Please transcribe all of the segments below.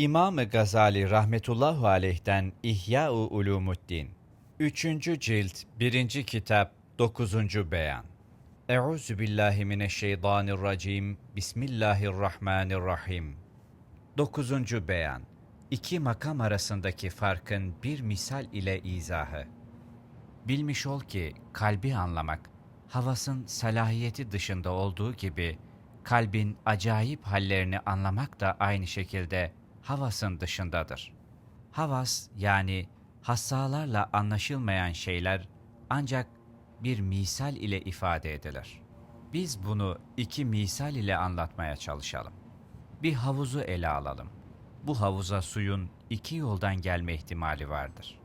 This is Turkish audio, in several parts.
İmam-ı Gazali rahmetullahu aleyh'ten İhya-u Ulumuddin 3. cilt 1. kitap 9. beyan Euzu billahi mineşşeytanirracim Bismillahirrahmanirrahim 9. beyan İki makam arasındaki farkın bir misal ile izahı Bilmiş ol ki kalbi anlamak, havasın salahiyeti dışında olduğu gibi, kalbin acayip hallerini anlamak da aynı şekilde havasın dışındadır. Havas yani hassalarla anlaşılmayan şeyler ancak bir misal ile ifade edilir. Biz bunu iki misal ile anlatmaya çalışalım. Bir havuzu ele alalım. Bu havuza suyun iki yoldan gelme ihtimali vardır.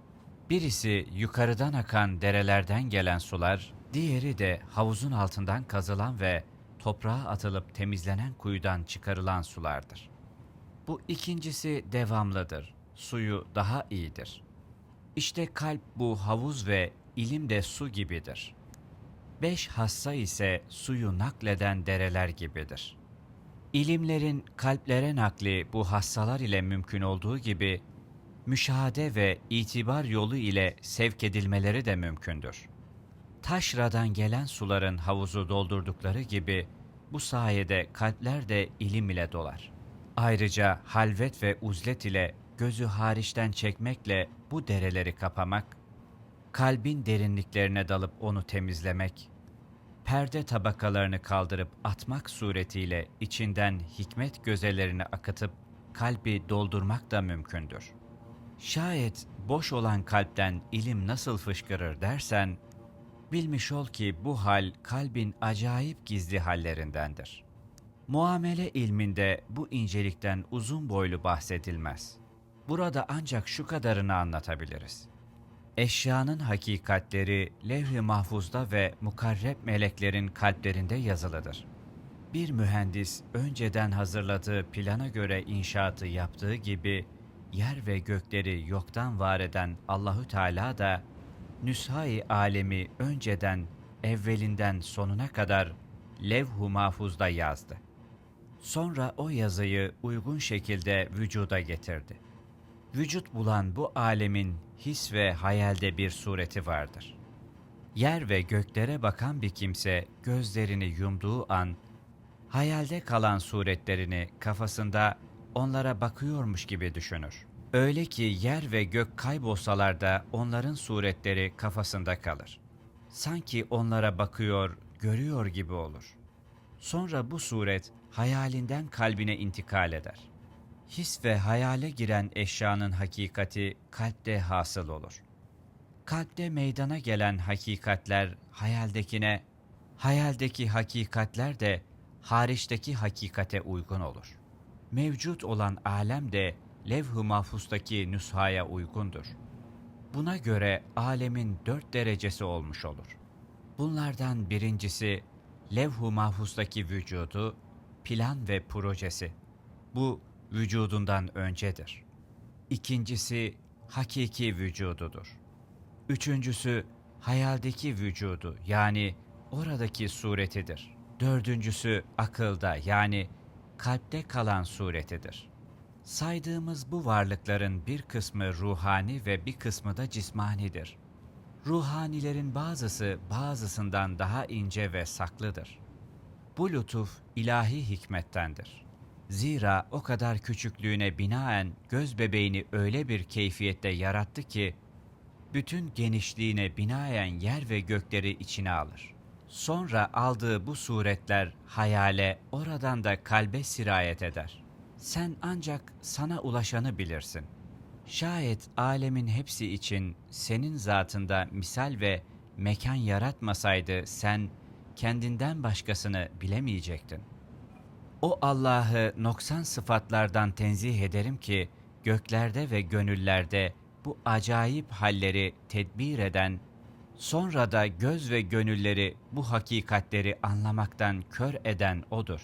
Birisi yukarıdan akan derelerden gelen sular, diğeri de havuzun altından kazılan ve toprağa atılıp temizlenen kuyudan çıkarılan sulardır. Bu ikincisi devamlıdır. Suyu daha iyidir. İşte kalp bu havuz ve ilim de su gibidir. Beş hassa ise suyu nakleden dereler gibidir. İlimlerin kalplere nakli bu hassalar ile mümkün olduğu gibi, müşahede ve itibar yolu ile sevk edilmeleri de mümkündür. Taşradan gelen suların havuzu doldurdukları gibi, bu sayede kalpler de ilim ile dolar. Ayrıca halvet ve uzlet ile gözü hariçten çekmekle bu dereleri kapamak, kalbin derinliklerine dalıp onu temizlemek, perde tabakalarını kaldırıp atmak suretiyle içinden hikmet gözelerini akıtıp kalbi doldurmak da mümkündür. Şayet boş olan kalpten ilim nasıl fışkırır dersen, bilmiş ol ki bu hal kalbin acayip gizli hallerindendir. Muamele ilminde bu incelikten uzun boylu bahsedilmez. Burada ancak şu kadarını anlatabiliriz. Eşyanın hakikatleri levh-i mahfuzda ve mukarreb meleklerin kalplerinde yazılıdır. Bir mühendis önceden hazırladığı plana göre inşaatı yaptığı gibi yer ve gökleri yoktan var eden Allahü Teala da nüshai alemi önceden evvelinden sonuna kadar levh-u mahfuzda yazdı. Sonra o yazıyı uygun şekilde vücuda getirdi. Vücut bulan bu alemin his ve hayalde bir sureti vardır. Yer ve göklere bakan bir kimse gözlerini yumduğu an, hayalde kalan suretlerini kafasında onlara bakıyormuş gibi düşünür. Öyle ki yer ve gök kaybolsalar da onların suretleri kafasında kalır. Sanki onlara bakıyor, görüyor gibi olur. Sonra bu suret hayalinden kalbine intikal eder. His ve hayale giren eşyanın hakikati kalpte hasıl olur. Kalpte meydana gelen hakikatler hayaldekine, hayaldeki hakikatler de hariçteki hakikate uygun olur. Mevcut olan alem de levh-ı mahfustaki nüshaya uygundur. Buna göre alemin dört derecesi olmuş olur. Bunlardan birincisi levh-u mahfustaki vücudu, plan ve projesi. Bu vücudundan öncedir. İkincisi hakiki vücududur. Üçüncüsü hayaldeki vücudu yani oradaki suretidir. Dördüncüsü akılda yani kalpte kalan suretidir. Saydığımız bu varlıkların bir kısmı ruhani ve bir kısmı da cismanidir. Ruhanilerin bazısı bazısından daha ince ve saklıdır. Bu lütuf ilahi hikmettendir. Zira o kadar küçüklüğüne binaen göz bebeğini öyle bir keyfiyette yarattı ki, bütün genişliğine binaen yer ve gökleri içine alır. Sonra aldığı bu suretler hayale, oradan da kalbe sirayet eder. Sen ancak sana ulaşanı bilirsin. Şayet alemin hepsi için senin zatında misal ve mekan yaratmasaydı sen kendinden başkasını bilemeyecektin. O Allah'ı noksan sıfatlardan tenzih ederim ki göklerde ve gönüllerde bu acayip halleri tedbir eden, sonra da göz ve gönülleri bu hakikatleri anlamaktan kör eden O'dur.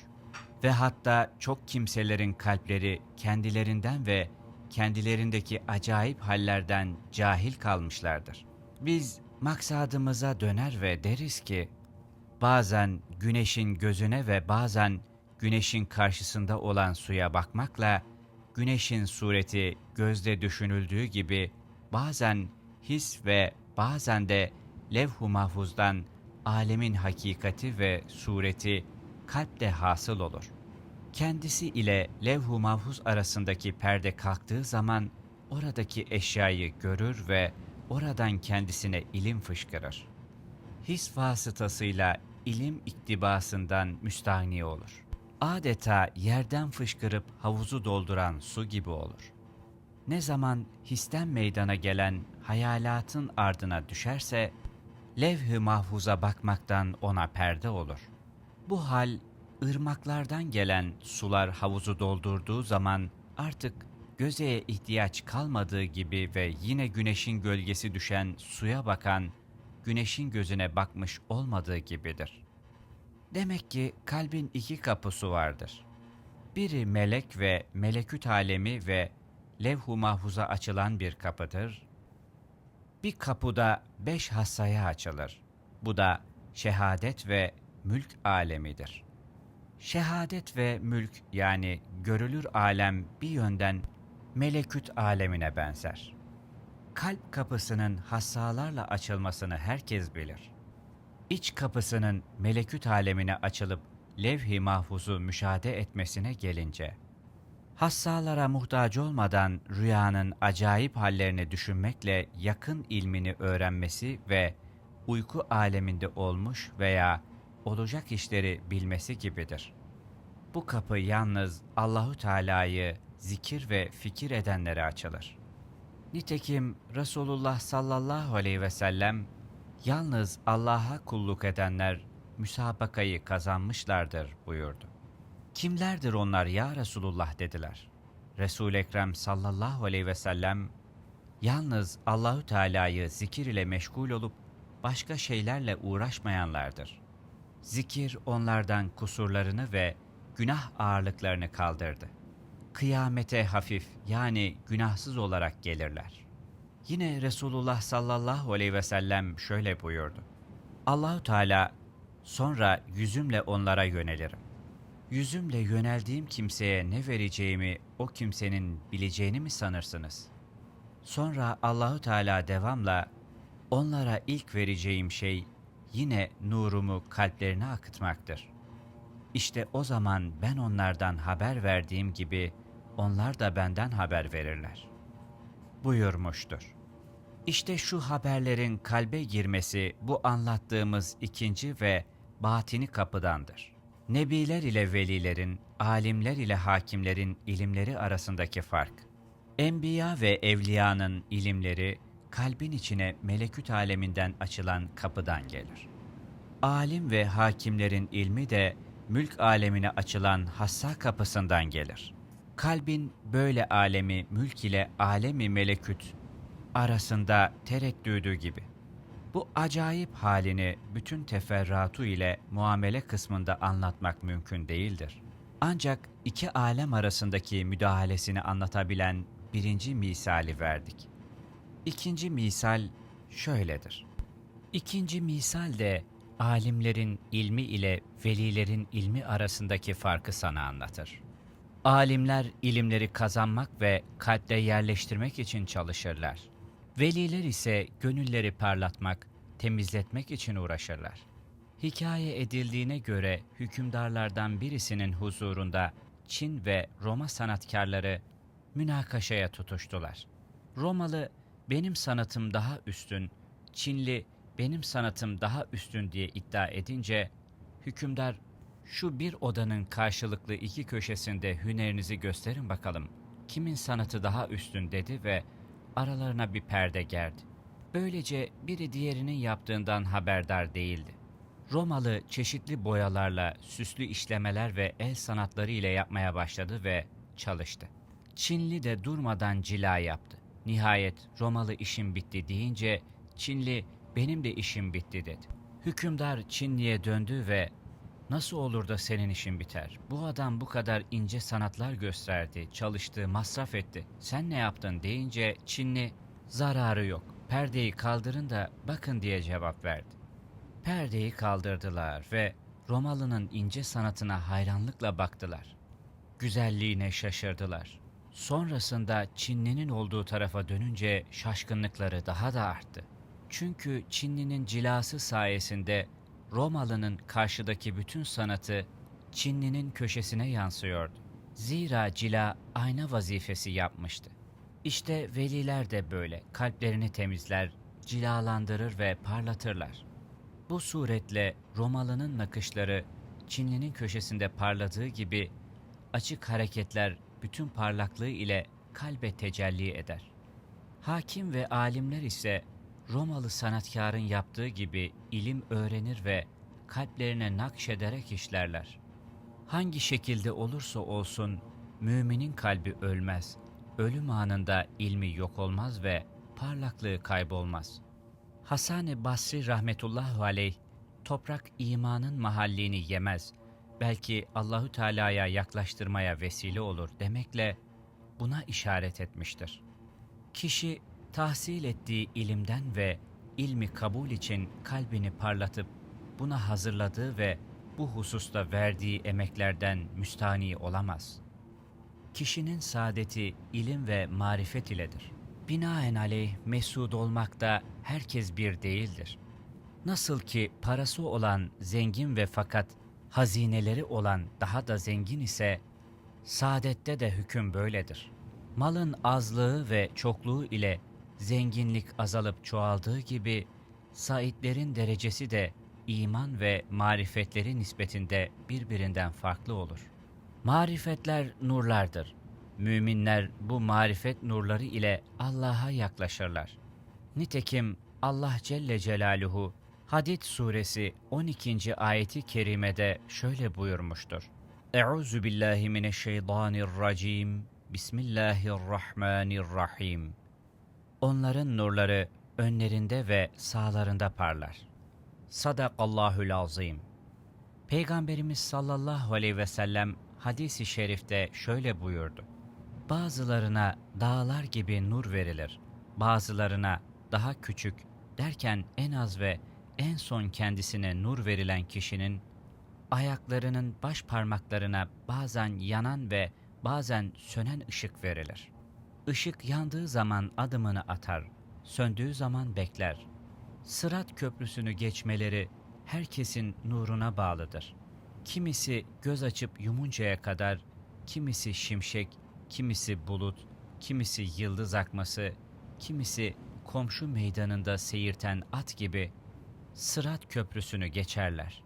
Ve hatta çok kimselerin kalpleri kendilerinden ve kendilerindeki acayip hallerden cahil kalmışlardır. Biz maksadımıza döner ve deriz ki, bazen güneşin gözüne ve bazen güneşin karşısında olan suya bakmakla güneşin sureti gözde düşünüldüğü gibi bazen his ve bazen de levh-u mahfuzdan alemin hakikati ve sureti kalpte hasıl olur. Kendisi ile levh-u mahfuz arasındaki perde kalktığı zaman oradaki eşyayı görür ve oradan kendisine ilim fışkırır. His vasıtasıyla ilim iktibasından müstahni olur. Adeta yerden fışkırıp havuzu dolduran su gibi olur. Ne zaman histen meydana gelen hayalatın ardına düşerse, levh-i mahfuza bakmaktan ona perde olur. Bu hal, ırmaklardan gelen sular havuzu doldurduğu zaman artık gözeye ihtiyaç kalmadığı gibi ve yine güneşin gölgesi düşen suya bakan, güneşin gözüne bakmış olmadığı gibidir. Demek ki kalbin iki kapısı vardır. Biri melek ve meleküt alemi ve levh-u mahfuza açılan bir kapıdır. Bir kapıda beş hassaya açılır. Bu da şehadet ve mülk alemidir. Şehadet ve mülk yani görülür alem bir yönden meleküt alemine benzer. Kalp kapısının hassalarla açılmasını herkes bilir. İç kapısının meleküt alemine açılıp levh-i mahfuzu müşahede etmesine gelince, hassalara muhtaç olmadan rüyanın acayip hallerini düşünmekle yakın ilmini öğrenmesi ve uyku aleminde olmuş veya olacak işleri bilmesi gibidir. Bu kapı yalnız Allahu Teala'yı zikir ve fikir edenlere açılır. Nitekim Resulullah sallallahu aleyhi ve sellem yalnız Allah'a kulluk edenler müsabakayı kazanmışlardır buyurdu. Kimlerdir onlar ya Resulullah dediler. Resul Ekrem sallallahu aleyhi ve sellem yalnız Allahü Teala'yı zikir ile meşgul olup başka şeylerle uğraşmayanlardır. Zikir onlardan kusurlarını ve günah ağırlıklarını kaldırdı. Kıyamete hafif yani günahsız olarak gelirler. Yine Resulullah sallallahu aleyhi ve sellem şöyle buyurdu. Allahü Teala sonra yüzümle onlara yönelirim. Yüzümle yöneldiğim kimseye ne vereceğimi o kimsenin bileceğini mi sanırsınız? Sonra Allahü Teala devamla onlara ilk vereceğim şey yine nurumu kalplerine akıtmaktır. İşte o zaman ben onlardan haber verdiğim gibi onlar da benden haber verirler. Buyurmuştur. İşte şu haberlerin kalbe girmesi bu anlattığımız ikinci ve batini kapıdandır. Nebiler ile velilerin, alimler ile hakimlerin ilimleri arasındaki fark. Enbiya ve evliyanın ilimleri kalbin içine meleküt aleminden açılan kapıdan gelir. Alim ve hakimlerin ilmi de mülk alemine açılan hassa kapısından gelir. Kalbin böyle alemi mülk ile alemi meleküt arasında tereddüdü gibi. Bu acayip halini bütün teferruatı ile muamele kısmında anlatmak mümkün değildir. Ancak iki alem arasındaki müdahalesini anlatabilen birinci misali verdik. İkinci misal şöyledir. İkinci misal de alimlerin ilmi ile velilerin ilmi arasındaki farkı sana anlatır. Alimler ilimleri kazanmak ve kalpte yerleştirmek için çalışırlar. Veliler ise gönülleri parlatmak, temizletmek için uğraşırlar. Hikaye edildiğine göre hükümdarlardan birisinin huzurunda Çin ve Roma sanatkarları münakaşaya tutuştular. Romalı benim sanatım daha üstün, Çinli benim sanatım daha üstün diye iddia edince hükümdar şu bir odanın karşılıklı iki köşesinde hünerinizi gösterin bakalım. Kimin sanatı daha üstün dedi ve aralarına bir perde gerdi. Böylece biri diğerinin yaptığından haberdar değildi. Romalı çeşitli boyalarla süslü işlemeler ve el sanatları ile yapmaya başladı ve çalıştı. Çinli de durmadan cila yaptı. Nihayet Romalı işim bitti deyince Çinli benim de işim bitti dedi. Hükümdar Çinli'ye döndü ve nasıl olur da senin işin biter? Bu adam bu kadar ince sanatlar gösterdi, çalıştı, masraf etti. Sen ne yaptın deyince Çinli zararı yok. Perdeyi kaldırın da bakın diye cevap verdi. Perdeyi kaldırdılar ve Romalı'nın ince sanatına hayranlıkla baktılar. Güzelliğine şaşırdılar. Sonrasında Çinli'nin olduğu tarafa dönünce şaşkınlıkları daha da arttı. Çünkü Çinli'nin cilası sayesinde Romalı'nın karşıdaki bütün sanatı Çinli'nin köşesine yansıyordu. Zira cila ayna vazifesi yapmıştı. İşte veliler de böyle kalplerini temizler, cilalandırır ve parlatırlar. Bu suretle Romalı'nın nakışları Çinli'nin köşesinde parladığı gibi açık hareketler bütün parlaklığı ile kalbe tecelli eder. Hakim ve alimler ise Romalı sanatkarın yaptığı gibi ilim öğrenir ve kalplerine nakşederek işlerler. Hangi şekilde olursa olsun müminin kalbi ölmez. Ölüm anında ilmi yok olmaz ve parlaklığı kaybolmaz. Hasan-ı Basri rahmetullahu aleyh toprak imanın mahallini yemez. Belki Allahü Teala'ya yaklaştırmaya vesile olur demekle buna işaret etmiştir. Kişi tahsil ettiği ilimden ve ilmi kabul için kalbini parlatıp buna hazırladığı ve bu hususta verdiği emeklerden müstani olamaz. Kişinin saadeti ilim ve marifet iledir. Binaenaleyh mesud olmakta herkes bir değildir. Nasıl ki parası olan zengin ve fakat hazineleri olan daha da zengin ise, saadette de hüküm böyledir. Malın azlığı ve çokluğu ile zenginlik azalıp çoğaldığı gibi, saitlerin derecesi de iman ve marifetleri nispetinde birbirinden farklı olur. Marifetler nurlardır. Müminler bu marifet nurları ile Allah'a yaklaşırlar. Nitekim Allah Celle Celaluhu Hadid suresi 12. ayeti kerimede şöyle buyurmuştur. Euzu billahi mineşşeytanirracim. Bismillahirrahmanirrahim. Onların nurları önlerinde ve sağlarında parlar. Sadakallahül azim. Peygamberimiz sallallahu aleyhi ve sellem hadisi şerifte şöyle buyurdu. Bazılarına dağlar gibi nur verilir. Bazılarına daha küçük derken en az ve en son kendisine nur verilen kişinin ayaklarının baş parmaklarına bazen yanan ve bazen sönen ışık verilir. Işık yandığı zaman adımını atar, söndüğü zaman bekler. Sırat köprüsünü geçmeleri herkesin nuruna bağlıdır. Kimisi göz açıp yumuncaya kadar, kimisi şimşek, kimisi bulut, kimisi yıldız akması, kimisi komşu meydanında seyirten at gibi Sırat köprüsünü geçerler.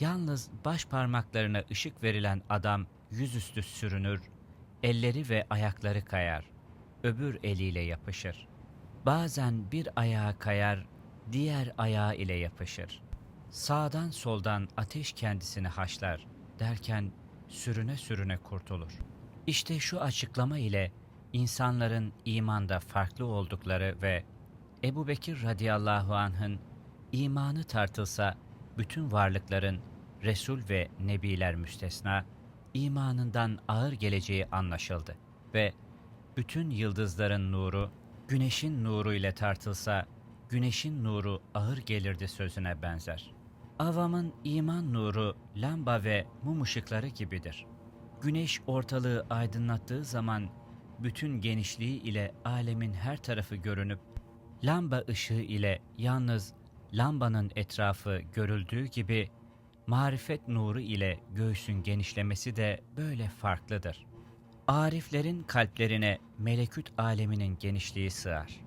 Yalnız baş parmaklarına ışık verilen adam yüzüstü sürünür, elleri ve ayakları kayar, öbür eliyle yapışır. Bazen bir ayağa kayar, diğer ayağı ile yapışır. Sağdan soldan ateş kendisini haşlar derken sürüne sürüne kurtulur. İşte şu açıklama ile insanların imanda farklı oldukları ve Ebu Bekir radıyallahu anh'ın imanı tartılsa bütün varlıkların Resul ve Nebiler müstesna imanından ağır geleceği anlaşıldı ve bütün yıldızların nuru güneşin nuru ile tartılsa güneşin nuru ağır gelirdi sözüne benzer. Avamın iman nuru lamba ve mum ışıkları gibidir. Güneş ortalığı aydınlattığı zaman bütün genişliği ile alemin her tarafı görünüp lamba ışığı ile yalnız lambanın etrafı görüldüğü gibi marifet nuru ile göğsün genişlemesi de böyle farklıdır. Ariflerin kalplerine meleküt aleminin genişliği sığar.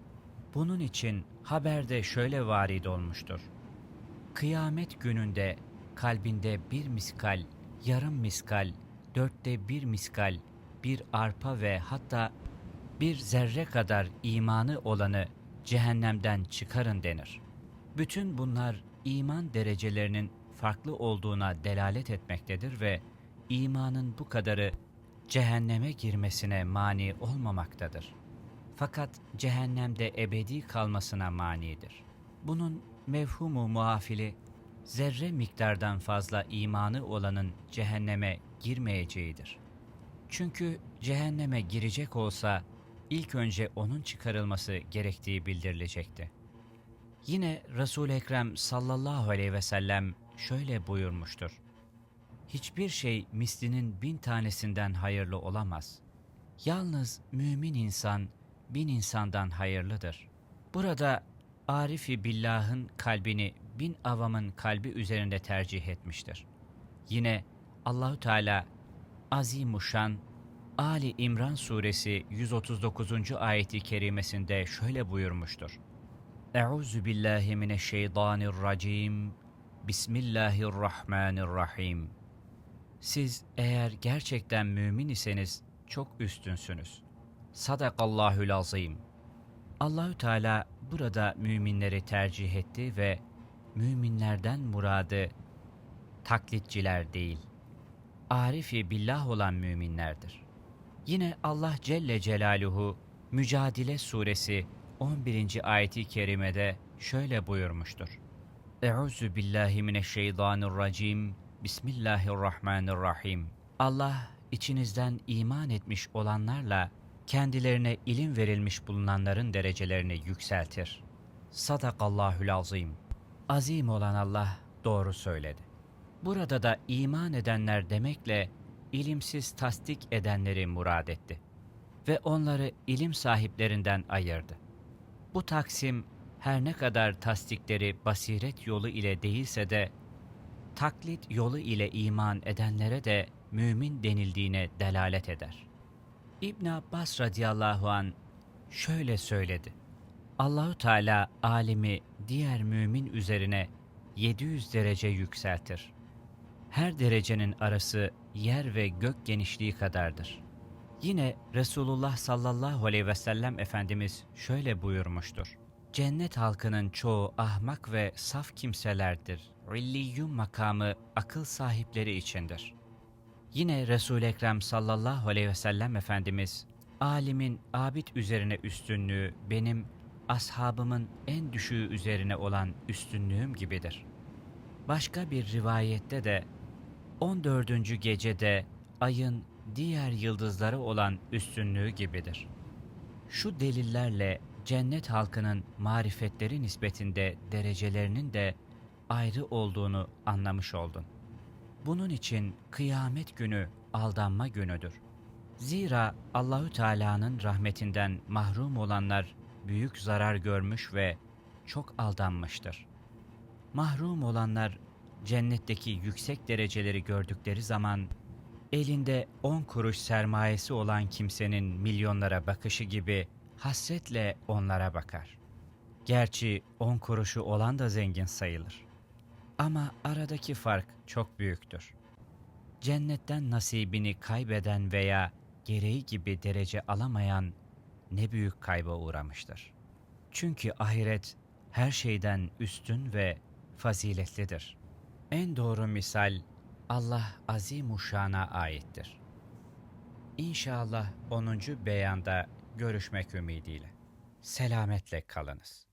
Bunun için haberde şöyle varid olmuştur. Kıyamet gününde kalbinde bir miskal, yarım miskal, dörtte bir miskal, bir arpa ve hatta bir zerre kadar imanı olanı cehennemden çıkarın denir. Bütün bunlar iman derecelerinin farklı olduğuna delalet etmektedir ve imanın bu kadarı cehenneme girmesine mani olmamaktadır. Fakat cehennemde ebedi kalmasına manidir. Bunun mevhumu muafili, zerre miktardan fazla imanı olanın cehenneme girmeyeceğidir. Çünkü cehenneme girecek olsa, ilk önce onun çıkarılması gerektiği bildirilecekti. Yine Resul-i Ekrem sallallahu aleyhi ve sellem şöyle buyurmuştur. Hiçbir şey mislinin bin tanesinden hayırlı olamaz. Yalnız mümin insan bin insandan hayırlıdır. Burada Arifi Billah'ın kalbini bin avamın kalbi üzerinde tercih etmiştir. Yine Allahü Teala Azimuşşan Ali İmran suresi 139. ayeti kerimesinde şöyle buyurmuştur. Euzu billahi mineşşeytanirracim. Bismillahirrahmanirrahim. Siz eğer gerçekten mümin iseniz çok üstünsünüz. Sadakallahül azim. Allahü Teala burada müminleri tercih etti ve müminlerden muradı taklitçiler değil, arifi billah olan müminlerdir. Yine Allah Celle Celaluhu Mücadele Suresi 11. ayeti kerimede şöyle buyurmuştur. Euzu billahi mineşşeytanirracim. Bismillahirrahmanirrahim. Allah içinizden iman etmiş olanlarla kendilerine ilim verilmiş bulunanların derecelerini yükseltir. Sadakallahül azim. Azim olan Allah doğru söyledi. Burada da iman edenler demekle ilimsiz tasdik edenleri murad etti ve onları ilim sahiplerinden ayırdı. Bu taksim her ne kadar tasdikleri basiret yolu ile değilse de taklit yolu ile iman edenlere de mümin denildiğine delalet eder. İbn Abbas radıyallahu an şöyle söyledi. Allahü Teala alimi diğer mümin üzerine 700 derece yükseltir. Her derecenin arası yer ve gök genişliği kadardır. Yine Resulullah sallallahu aleyhi ve sellem Efendimiz şöyle buyurmuştur. Cennet halkının çoğu ahmak ve saf kimselerdir. Rilliyun makamı akıl sahipleri içindir. Yine Resul-i Ekrem sallallahu aleyhi ve sellem Efendimiz, alimin abid üzerine üstünlüğü benim ashabımın en düşüğü üzerine olan üstünlüğüm gibidir. Başka bir rivayette de 14. gecede ayın diğer yıldızları olan üstünlüğü gibidir. Şu delillerle cennet halkının marifetleri nispetinde derecelerinin de ayrı olduğunu anlamış oldun. Bunun için kıyamet günü aldanma günüdür. Zira Allahü Teala'nın rahmetinden mahrum olanlar büyük zarar görmüş ve çok aldanmıştır. Mahrum olanlar cennetteki yüksek dereceleri gördükleri zaman elinde on kuruş sermayesi olan kimsenin milyonlara bakışı gibi hasretle onlara bakar. Gerçi on kuruşu olan da zengin sayılır. Ama aradaki fark çok büyüktür. Cennetten nasibini kaybeden veya gereği gibi derece alamayan ne büyük kayba uğramıştır. Çünkü ahiret her şeyden üstün ve faziletlidir. En doğru misal Allah Azimuşşan'a aittir. İnşallah 10. beyanda görüşmek ümidiyle. Selametle kalınız.